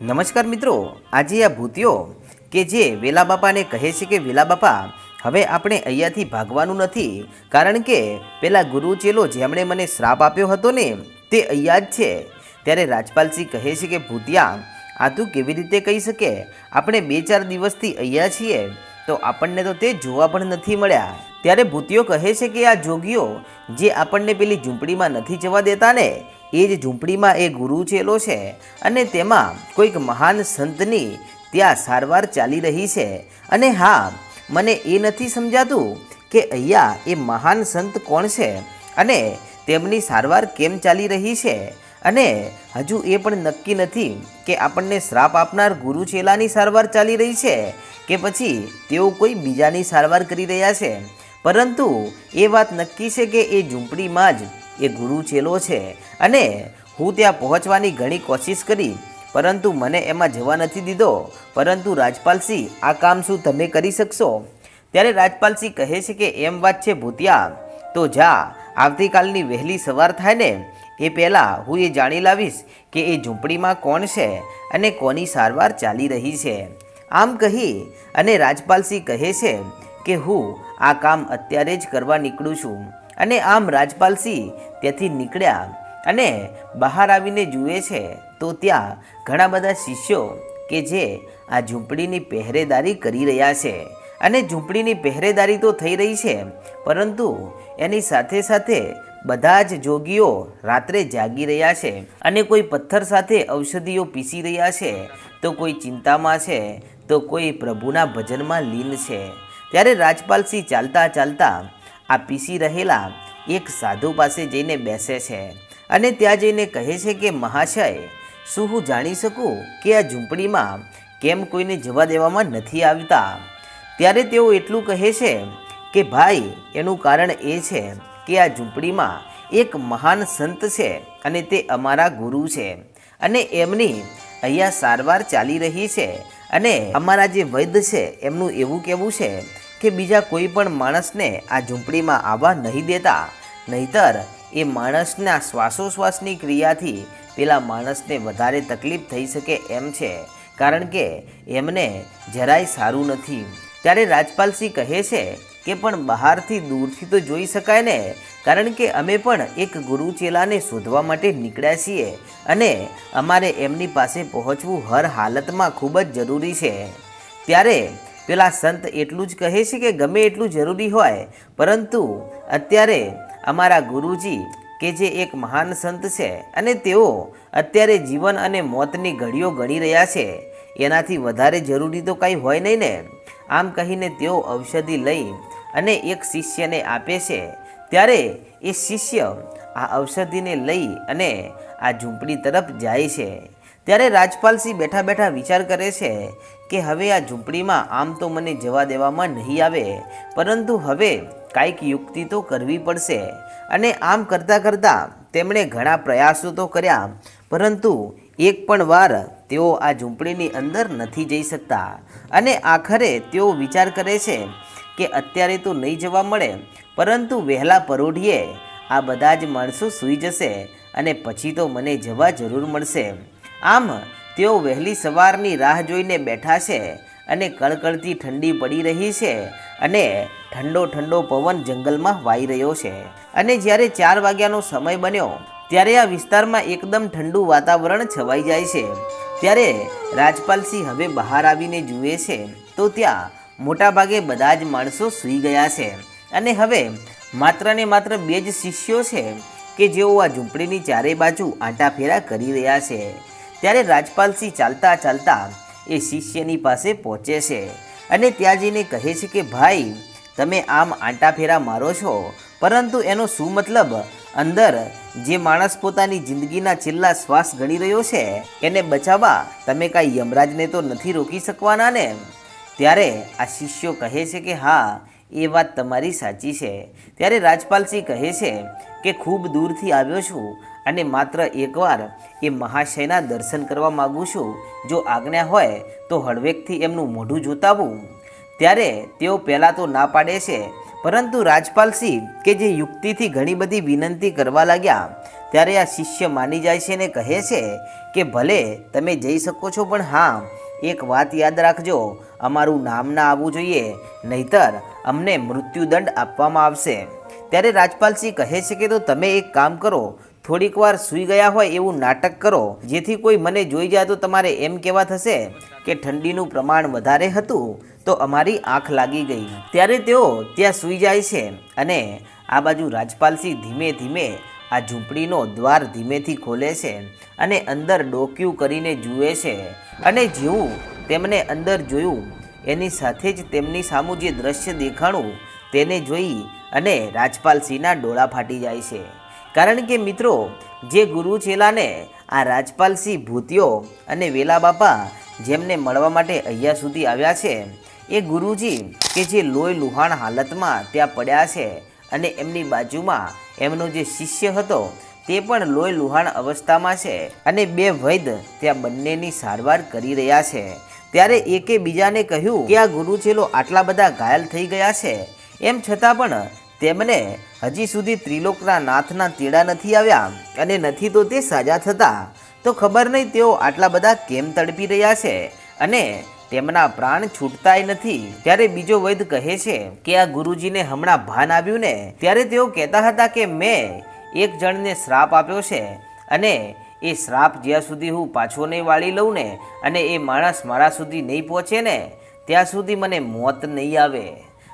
નમસ્કાર મિત્રો, આજે આ ભૂતિયો કે જે વેલા બાપાને કહે છે કે, વેલા બાપા, હવે આપણે અહીંયાથી ભાગવાનું નથી. કારણ કે પેલા ગુરુ ચેલો જેમણે મને શ્રાપ આપ્યો હતો ને, તે અહીંયા જ છે. ત્યારે રાજપાલસિંહ કહે છે કે, ભૂતિયા, આ તું કેવી રીતે કહી શકે? આપણે બે ચાર દિવસથી અહીંયા છીએ, તો આપણને તો તે જોવા પણ નથી મળ્યા. ત્યારે ભૂતિયો કહે છે કે, આ જોગીઓ, જે આપણને પેલી ઝૂંપડીમાં નથી જવા દેતા ને એ જ ઝૂંપડીમાં એ ગુરુ ચેલો છે અને તેમાં કોઈક મહાન સંતની ત્યાં સારવાર ચાલી રહી છે. અને હા, મને એ નથી સમજાતું કે અહીંયા એ મહાન સંત કોણ છે અને તેમની સારવાર કેમ ચાલી રહી છે. અને હજુ એ પણ નક્કી નથી કે આપણને શ્રાપ આપનાર ગુરુ ચેલાની સારવાર ચાલી રહી છે કે પછી તેઓ કોઈ બીજાની સારવાર કરી રહ્યા છે. પરંતુ એ વાત નક્કી છે કે એ ઝૂંપડીમાં જ એ ગુરુ ચેલો છે. અને હું ત્યાં પહોંચવાની ઘણી કોશિશ કરી, પરંતુ મને એમાં જવા નથી દીધો. પરંતુ રાજપાલસિંહ, આ કામ શું તમે કરી શકશો? ત્યારે રાજપાલસિંહ કહે છે કે એમ વાત છે ભૂતિયા, તો જા, આવતીકાલની વહેલી સવાર થાય ને, એ પહેલાં હું એ જાણી લાવીશ કે એ ઝૂંપડીમાં કોણ છે અને કોની સારવાર ચાલી રહી છે. આમ કહી, અને રાજપાલસિંહ કહે છે કે હું આ કામ અત્યારે જ કરવા નીકળું છું. અને આમ રાજપાલસિંહ ત્યાંથી નીકળ્યા અને બહાર આવીને જુએ છે, તો ત્યાં ઘણા બધા શિષ્યો કે જે આ ઝૂંપડીની પહેરેદારી કરી રહ્યા છે. અને ઝૂંપડીની પહેરેદારી તો થઈ રહી છે, પરંતુ એની સાથે સાથે બધા જ જોગીઓ રાત્રે જાગી રહ્યા છે અને કોઈ પથ્થર સાથે ઔષધિઓ પીસી રહ્યા છે, તો કોઈ ચિંતામાં છે, તો કોઈ પ્રભુના ભજનમાં લીન છે. ત્યારે રાજપાલસિંહ ચાલતા ચાલતા આ પીસી રહેલા એક સાધુ પાસે જઈને બેસે છે અને ત્યાં જઈને કહે છે કે, મહાશય, શું હું જાણી શકું કે આ ઝૂંપડીમાં કેમ કોઈને જવા દેવામાં નથી આવતા? ત્યારે તેઓ એટલું કહે છે કે, ભાઈ, એનું કારણ એ છે કે આ ઝૂંપડીમાં એક મહાન સંત છે અને તે અમારા ગુરુ છે અને એમની અહીંયા સારવાર ચાલી રહી છે અને અમારા જે વૈદ્ય છે એમનું એવું કહેવું છે કે બીજા કોઈ પણ માણસને આ ઝૂંપડીમાં આવવા નહીં દેતા. નહીતર એ માણસના શ્વાસોશ્વાસની ક્રિયાથી પેલા માણસને વધારે તકલીફ થઈ શકે એમ છે. કારણ કે એમને જરાય સારું નથી. ત્યારે રાજપાલસિંહ કહે છે કે પણ બહારથી દૂરથી તો જોઈ શકાય ને. કારણ કે અમે પણ એક ગુરુ ચેલાને શોધવા માટે નીકળ્યા છીએ અને અમારે એમની પાસે પહોંચવું હર હાલતમાં ખૂબ જ જરૂરી છે. ત્યારે પેલા સંત એટલું જ કહે છે કે ગમે એટલું જરૂરી હોય, પરંતુ અત્યારે અમારા ગુરુજી કે જે એક મહાન સંત છે અને તેઓ અત્યારે જીવન અને મોતની ઘડીઓ ગણી રહ્યા છે, એનાથી વધારે જરૂરી તો કાંઈ હોય નહીં ને. આમ કહીને તેઓ ઔષધિ લઈ અને એક શિષ્યને આપે છે. ત્યારે એ શિષ્ય આ ઔષધિને લઈ અને આ ઝૂંપડી તરફ જાય છે. ત્યારે રાજપાલસિંહ બેઠા બેઠા વિચાર કરે છે કે હવે આ ઝૂંપડીમાં આમ તો મને જવા દેવામાં નહીં આવે, પરંતુ હવે કાંઈક યુક્તિ તો કરવી પડશે. અને આમ કરતાં કરતાં તેમણે ઘણા પ્રયાસો તો કર્યા, પરંતુ એક પણ વાર તેઓ આ ઝૂંપડીની અંદર નથી જઈ શકતા. અને આખરે તેઓ વિચાર કરે છે કે અત્યારે તો નહીં જવા મળે, પરંતુ વહેલા પરોઢીએ આ બધા જ માણસો સૂઈ જશે અને પછી તો મને જવા જરૂર મળશે. આમ, તેઓ વહેલી સવારની રાહ જોઈને બેઠા છે અને કળકળતી ઠંડી પડી રહી છે અને ઠંડો ઠંડો પવન જંગલમાં વાઈ રહ્યો છે. અને જ્યારે ચાર વાગ્યાનો સમય બન્યો, ત્યારે આ વિસ્તારમાં એકદમ ઠંડુ વાતાવરણ છવાઈ જાય છે. ત્યારે રાજપાલસિંહ હવે બહાર આવીને જુએ છે, તો ત્યાં મોટાભાગે બધા જ માણસો સૂઈ ગયા છે. અને હવે માત્ર ને માત્ર બે જ શિષ્યો છે કે જેઓ આ ઝૂંપડીની ચારે બાજુ આંટાફેરા કરી રહ્યા છે. ત્યારે રાજપાલસિંહ ચાલતા ચાલતા એ શિષ્યની પાસે પહોંચે છે. અને ત્યાં જઈને કહે છે કે, ભાઈ, તમે આમ આંટાફેરા મારો છો, પરંતુ એનો શું મતલબ? અંદર જે માણસ પોતાની જિંદગીના છેલ્લા શ્વાસ ગણી રહ્યો છે, એને બચાવવા તમે કાંઈ યમરાજને તો નથી રોકી શકવાના ને ત્યારે આ શિષ્યો કહે છે કે, હા, એ વાત તમારી સાચી છે. ત્યારે રાજપાલસિંહ કહે છે કે, ખૂબ દૂરથી આવ્યો છું અને માત્ર એકવાર એ મહાશયના દર્શન કરવા માગું છું. જો આજ્ઞા હોય તો હળવેકથી એમનું મોઢું જોતાવું. ત્યારે તેઓ પહેલાં તો ના પાડે છે. પરંતુ રાજપાલસિંહ કે જે યુક્તિથી ઘણી બધી વિનંતી કરવા લાગ્યા, ત્યારે આ શિષ્ય માની જાય છે ને કહે છે કે, ભલે તમે જઈ શકો છો, પણ હા, એક વાત યાદ રાખજો. અમારું નામ ના આવવું જોઈએ, નહીતર અમને મૃત્યુદંડ આપવામાં આવશે. ત્યારે રાજપાલસિંહ કહે છે કે, તો તમે એક કામ કરો. થોડીક વાર સૂઈ ગયા હોય એવું નાટક કરો, જેથી કોઈ મને જોઈ જાય તો તમારે એમ કહેવા થશે કે ઠંડીનું પ્રમાણ વધારે હતું તો અમારી આંખ લાગી ગઈ. ત્યારે તેઓ ત્યાં સૂઈ જાય છે અને આ બાજુ રાજપાલસિંહ ધીમે ધીમે આ ઝૂંપડીનો દ્વાર ધીમેથી ખોલે છે અને અંદર ડોક્યું કરીને જુએ છે. અને જેવું તેમને અંદર જોયું, એની સાથે જ તેમની સામું જે દ્રશ્ય દેખાણું, તેને જોઈ અને રાજપાલસિંહના ડોળા ફાટી જાય છે. કારણ કે મિત્રો, જે ગુરુ ચેલાને આ રાજપાલસિંહ ભૂતિયો અને વેલા બાપા જેમને મળવા માટે અહીંયા સુધી આવ્યા છે, એ ગુરુજી કે જે લોહી લુહાણ હાલતમાં ત્યાં પડ્યા છે અને એમની બાજુમાં એમનો જે શિષ્ય હતો, તે પણ લોહી લુહાણ અવસ્થામાં છે અને બે વૈદ ત્યાં બંનેની સારવાર કરી રહ્યા છે. ત્યારે એકે બીજાને કહ્યું કે આ ગુરુચેલો આટલા બધા ઘાયલ થઈ ગયા છે. એમ છતાં પણ તેમને હજી સુધી ત્રિલોકના નાથના તેડા નથી આવ્યા અને નથી તો તે સાજા થતા. તો ખબર નહીં તેઓ આટલા બધા કેમ તડપી રહ્યા છે અને તેમના પ્રાણ છૂટતાય નથી. ત્યારે બીજો વૈદ કહે છે કે આ ગુરુજીને હમણાં ભાન આવ્યું ને, ત્યારે તેઓ કહેતા હતા કે મેં એક જણને શ્રાપ આપ્યો છે અને એ શ્રાપ જ્યાં સુધી હું પાછો નહીં વાળી લઉં ને અને એ માણસ મારા સુધી નહીં પહોંચે ને, ત્યાં સુધી મને મોત નહીં આવે.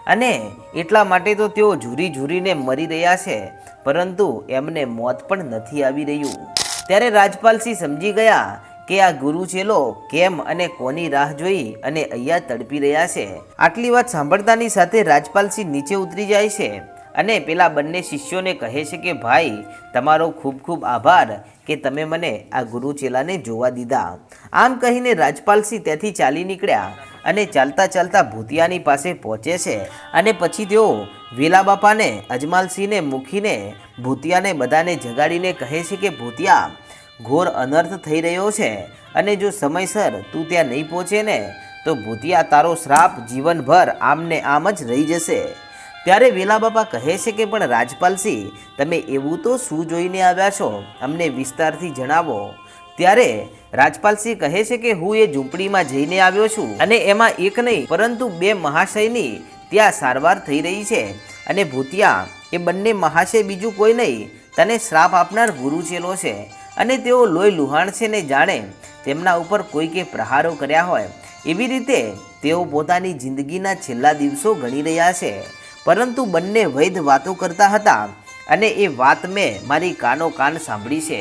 અને એટલા માટે તો તેઓ ઝૂરી ઝૂરીને મરી રહ્યા છે, પરંતુ એમને મોત પણ નથી આવી રહ્યું. ત્યારે રાજપાલસિંહ સમજી ગયા કે આ ગુરુ ચેલો કેમ અને કોની રાહ જોઈ અને અહીંયા તડપી રહ્યા છે. આટલી વાત સાંભળતાની સાથે રાજપાલસિંહ નીચે ઉતરી જાય છે અને પેલા બંને શિષ્યોને કહે છે કે, ભાઈ, તમારો ખૂબ ખૂબ આભાર કે તમે મને આ ગુરુ ચેલાને જોવા દીધા. આમ કહીને રાજપાલસિંહ ત્યાંથી ચાલી નીકળ્યા અને ચાલતા ચાલતા ભૂતિયાની પાસે પહોંચે છે. અને પછી તેઓ વેલા બાપાને અજમાલસિંહને મૂકીને ભૂતિયાને બધાને જગાડીને કહે છે કે, ભૂતિયા, ઘોર અનર્થ થઈ રહ્યો છે અને જો સમયસર તું ત્યાં નહીં પહોંચે ને, તો ભૂતિયા, તારો શ્રાપ જીવનભર આમને આમ જ રહી જશે. ત્યારે વેલા બાપા કહે છે કે, પણ રાજપાલસિંહ, તમે એવું તો શું જોઈને આવ્યા છો? અમને વિસ્તારથી જણાવો. ત્યારે રાજપાલસિંહ કહે છે કે હું એ ઝૂંપડીમાં જઈને આવ્યો છું અને એમાં એક નહીં, પરંતુ બે મહાશયની ત્યાં સારવાર થઈ રહી છે અને ભૂતિયા એ બંને મહાશય બીજું કોઈ નહીં, તને શ્રાપ આપનાર ગુરુચેલો છે અને તેઓ લોહી લુહાણ છે ને જાણે તેમના ઉપર કોઈકે પ્રહારો કર્યા હોય. એવી રીતે તેઓ પોતાની જિંદગીના છેલ્લા દિવસો ગણી રહ્યા છે. પરંતુ બંને વૈધ વાતો કરતા હતા અને એ વાત મેં મારી કાનો કાન સાંભળી છે.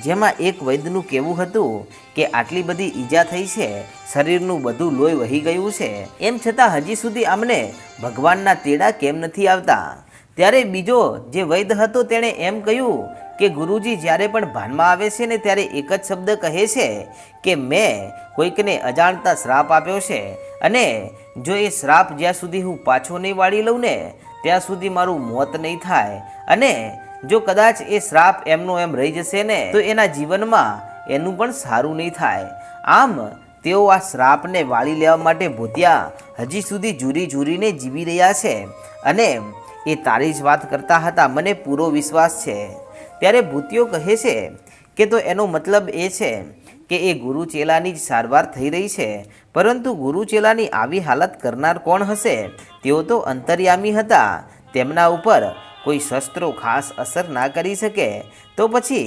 જેમાં એક વૈદ્યનું કહેવું હતું કે આટલી બધી ઈજા થઈ છે, શરીરનું બધું લોહી વહી ગયું છે. એમ છતાં હજી સુધી અમને ભગવાનના તેડા કેમ નથી આવતા? ત્યારે બીજો જે વૈદ હતો તેણે એમ કહ્યું કે ગુરુજી જ્યારે પણ ભાનમાં આવે છે ને ત્યારે એક જ શબ્દ કહે છે કે મેં કોઈકને અજાણતા શ્રાપ આપ્યો છે અને જો એ શ્રાપ જ્યાં સુધી હું પાછો નહીં વાળી લઉં ને, ત્યાં સુધી મારું મોત નહીં થાય. અને જો કદાચ એ શ્રાપ એમનો એમ રહી જશે ને, તો એના જીવનમાં એનું પણ સારું નહીં થાય. આમ, તેઓ આ શ્રાપને વાળી લેવા માટે ભૂત્યા, હજી સુધી જુરી જુરીને જીવી રહ્યા છે અને એ તારી જ વાત કરતા હતા, મને પૂરો વિશ્વાસ છે. ત્યારે ભૂતિયો કહે છે કે તો એનો મતલબ એ છે કે એ ગુરુ ચેલાની જ સારવાર થઈ રહી છે, પરંતુ ગુરુ ચેલાની આવી હાલત કરનાર કોણ હશે? તેઓ તો અંતર્યામી હતા. તેમના ઉપર કોઈ શસ્ત્રો ખાસ અસર ના કરી શકે, તો પછી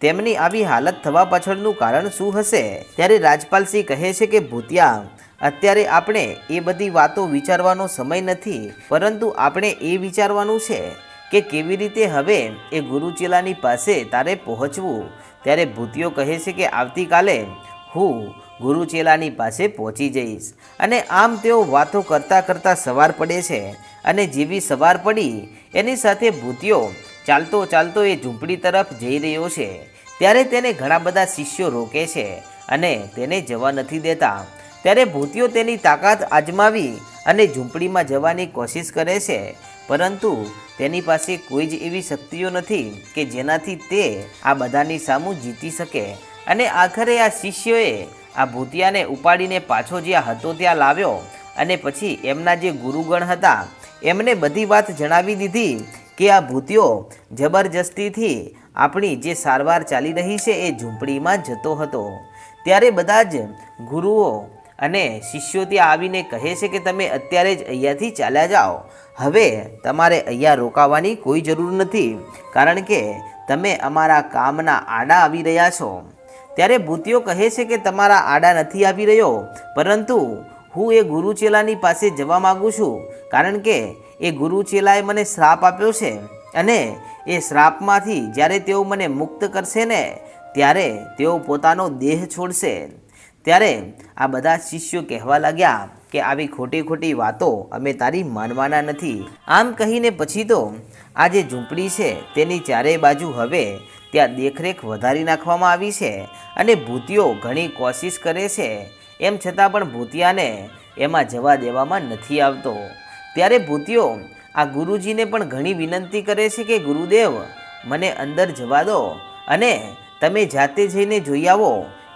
તેમની આવી હાલત થવા પાછળનું કારણ શું હશે? ત્યારે રાજપાલસિંહ કહે છે કે, ભૂતિયા, અત્યારે આપણે એ બધી વાતો વિચારવાનો સમય નથી, પરંતુ આપણે એ વિચારવાનું છે કે કેવી રીતે હવે એ ગુરુચેલાની પાસે તારે પહોંચવું. ત્યારે ભૂતિયો કહે છે કે, આવતીકાલે હું ગુરુચેલાની પાસે પહોંચી જઈશ. અને આમ તેઓ વાતો કરતાં કરતાં સવાર પડે છે અને જેવી સવાર પડી, એની સાથે ભૂતિયો ચાલતો ચાલતો એ ઝૂંપડી તરફ જઈ રહ્યો છે. ત્યારે તેને ઘણા બધા શિષ્યો રોકે છે અને તેને જવા નથી દેતા. ત્યારે ભૂતિયો તેની તાકાત આજમાવી અને ઝૂંપડીમાં જવાની કોશિશ કરે છે. પરંતુ તેની પાસે કોઈ જ એવી શક્તિઓ નથી કે જેનાથી તે આ બધાની સામું જીતી શકે. અને આખરે આ શિષ્યોએ આ ભૂતિયાને ઉપાડીને પાછો જ્યાં હતો ત્યાં લાવ્યો અને પછી એમના જે ગુરુગણ હતા, એમને બધી વાત જણાવી દીધી કે આ ભૂતિયો જબરજસ્તીથી આપણી જે સારવાર ચાલી રહી છે એ ઝૂંપડીમાં જતો હતો. ત્યારે બધા જ ગુરુઓ અને શિષ્યો ત્યાં આવીને કહે છે કે તમે અત્યારે જ અહીંયાથી ચાલ્યા જાઓ. હવે તમારે અહીંયા રોકાવાની કોઈ જરૂર નથી, કારણ કે તમે અમારા કામના આડા આવી રહ્યા છો. ત્યારે ભૂતિયો કહે છે કે તમારા આડા નથી આવી રહ્યો. પરંતુ હું એ ગુરુ ચેલાની પાસે જવા માગું છું, કારણ કે એ ગુરુ ચેલાએ મને શ્રાપ આપ્યો છે અને એ શ્રાપમાંથી જ્યારે તેઓ મને મુક્ત કરશે ને, ત્યારે તેઓ પોતાનો દેહ છોડશે. ત્યારે આ બધા શિષ્યો કહેવા લાગ્યા કે આવી ખોટી ખોટી વાતો અમે તારી માનવાના નથી. આમ કહીને પછી તો આ જે ઝૂંપડી છે, તેની ચારેય બાજુ હવે ત્યાં દેખરેખ વધારી નાખવામાં આવી છે અને ભૂતિઓ ઘણી કોશિશ કરે છે. એમ છતાં પણ ભૂતિયાને એમાં જવા દેવામાં નથી આવતો. ત્યારે ભૂતિઓ આ ગુરુજીને પણ ઘણી વિનંતી કરે છે કે, ગુરુદેવ, મને અંદર જવા દો અને તમે જાતે જઈને જોઈ આવો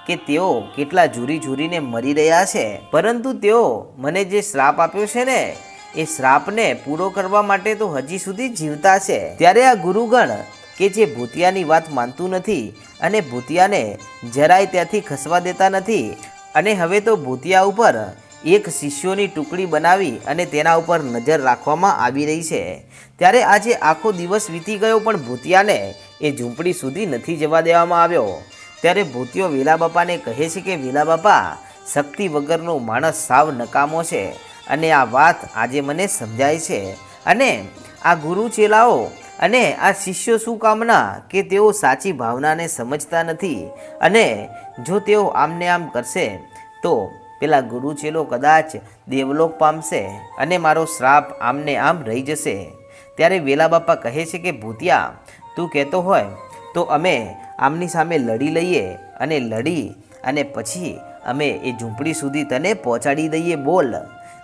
કે તેઓ કેટલા ઝૂરી ઝૂરીને મરી રહ્યા છે? પરંતુ તેઓ મને જે શ્રાપ આપ્યો છે ને, એ શ્રાપને પૂરો કરવા માટે તો હજી સુધી જીવતા છે. ત્યારે આ ગુરુગણ કે જે ભૂતિયાની વાત માનતું નથી અને ભૂતિયાને જરાય ત્યાંથી ખસવા દેતા નથી અને હવે તો ભૂતિયા ઉપર એક શિષ્યોની ટુકડી બનાવી અને તેના ઉપર નજર રાખવામાં આવી રહી છે. ત્યારે આજે આખો દિવસ વીતી ગયો પણ ભૂતિયાને એ ઝૂંપડી સુધી નથી જવા દેવામાં આવ્યો. ત્યારે ભૂતિયો વેલા બાપાને કહે છે કે વેલા બાપા શક્તિ વગરનો માણસ સાવ નકામો છે અને આ વાત આજે મને સમજાય છે. અને આ ગુરુ ચેલાઓ અને આ શિષ્યો શું કામના કે તેઓ સાચી ભાવનાને સમજતા નથી? અને જો તેઓ આમને આમ કરશે, તો પેલા ગુરુ ચેલો કદાચ દેવલોક પામશે અને મારો શ્રાપ આમને આમ રહી જશે. ત્યારે વેલા બાપા કહે છે કે, ભૂતિયા, તું કહેતો હોય તો અમે આમની સામે લડી લઈએ અને લડી અને પછી અમે એ ઝૂંપડી સુધી તને પહોંચાડી દઈએ બોલ.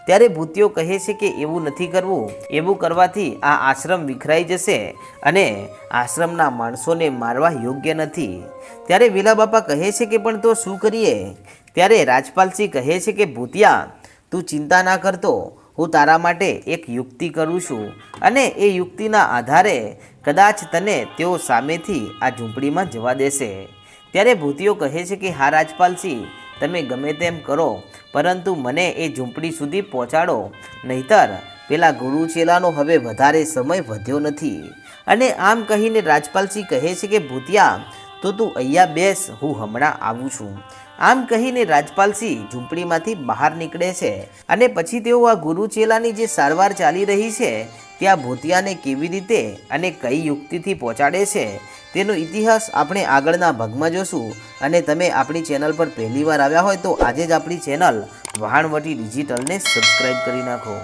ત્યારે ભૂતિયો કહે છે કે એવું નથી કરવું. એવું કરવાથી આ આશ્રમ વિખરાઈ જશે અને આશ્રમના માણસોને મારવા યોગ્ય નથી. ત્યારે વિલાબાપા કહે છે કે પણ તો શું કરીએ? ત્યારે રાજપાલસિંહ કહે છે કે, ભૂતિયા, તું ચિંતા ના કરતો. હું તારા માટે એક યુક્તિ કરું છું અને એ યુક્તિના આધારે કદાચ તને તેઓ સામેથી આ ઝૂંપડીમાં જવા દેશે. ત્યારે ભૂતિયો કહે છે કે, હા રાજપાલસિંહ તમે ગમે તેમ કરો, પરંતુ મને એ ઝૂંપડી સુધી પહોંચાડો, નહીતર પેલા ગુરુ ચેલાનો હવે વધારે સમય વધ્યો નથી. અને આમ કહીને રાજપાલસિંહ કહે છે કે, ભૂતિયા, તો તું અહીંયા બેસ, હું હમણાં આવું છું. આમ કહીને રાજપાલસિંહ ઝૂંપડીમાંથી બહાર નીકળે છે. અને પછી તેઓ આ ગુરુચેલાની જે સારવાર ચાલી રહી છે, ત્યાં ભૂતિયાને કેવી રીતે અને કઈ યુક્તિથી પહોંચાડે છે, તેનો ઇતિહાસ આપણે આગળના ભાગમાં જોશું. અને તમે આપણી ચેનલ પર પહેલીવાર આવ્યા હોય તો આજે જ આપણી ચેનલ વહાણવટી ડિજિટલને સબસ્ક્રાઈબ કરી નાખો.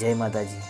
જય માતાજી.